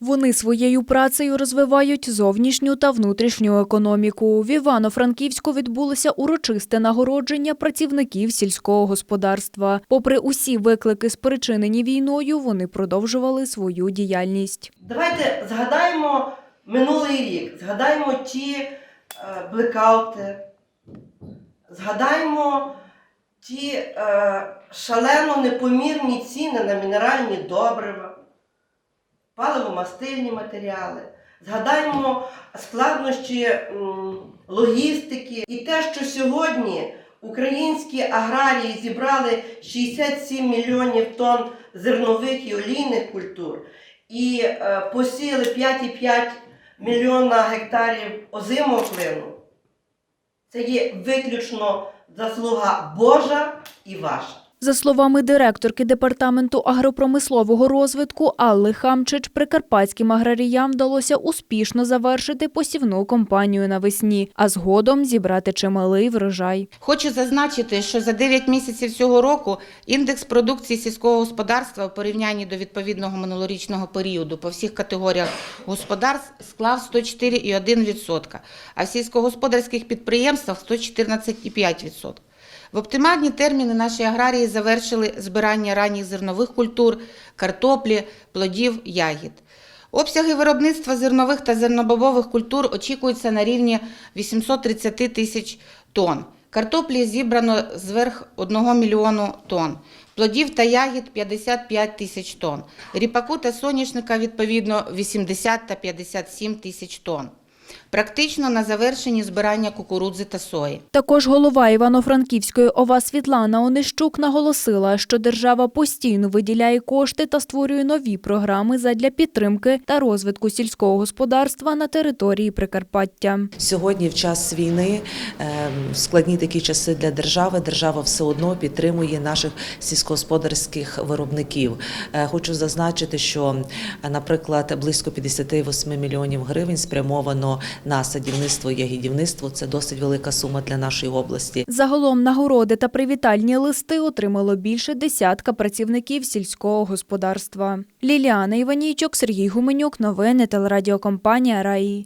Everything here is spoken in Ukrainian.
Вони своєю працею розвивають зовнішню та внутрішню економіку. В Івано-Франківську відбулося урочисте нагородження працівників сільського господарства. Попри усі виклики, спричинені війною, вони продовжували свою діяльність. Давайте згадаємо минулий рік, згадаємо ті е, блекаути, згадаємо ті е, шалено непомірні ціни на мінеральні добрива, паливо-мастильні матеріали. Згадаємо складнощі логістики і те, що сьогодні українські аграрії зібрали 67 мільйонів тонн зернових і олійних культур і е, посіяли 5,5 мільйона гектарів озимого клину. Це є виключно заслуга Божа і ваша. За словами директорки департаменту агропромислового розвитку Алли Хамчич, прикарпатським аграріям вдалося успішно завершити посівну кампанію навесні, а згодом зібрати чималий врожай. Хочу зазначити, що за 9 місяців цього року індекс продукції сільського господарства у порівнянні до відповідного минулорічного періоду по всіх категоріях господарств склав 104,1%, а в сільськогосподарських підприємствах 114,5%. В оптимальні терміни наші аграрії завершили збирання ранніх зернових культур, картоплі, плодів, ягід. Обсяги виробництва зернових та зернобобових культур очікуються на рівні 830 тисяч тонн. Картоплі зібрано зверх 1 мільйону тонн. Плодів та ягід 55 тисяч тонн. Ріпаку та соняшника відповідно 80 та 57 тисяч тонн. Практично на завершенні збирання кукурудзи та сої. Також голова Івано-Франківської ОВА Світлана Онищук наголосила, що держава постійно виділяє кошти та створює нові програми задля підтримки та розвитку сільського господарства на території Прикарпаття. Сьогодні, в час війни, ем, складні такі часи для держави, держава все одно підтримує наших сільськогосподарських виробників. Е, Хочу зазначити, що, е, наприклад, близько 58 мільйонів гривень спрямовано на садівництво ягідівництво. Це досить велика сума для нашої області. Загалом нагороди та привітальні листи отримало більше десятка працівників сільського господарства. Ліліана Іванійчук, Сергій Гуменюк. Новини телерадіокомпанія Раї.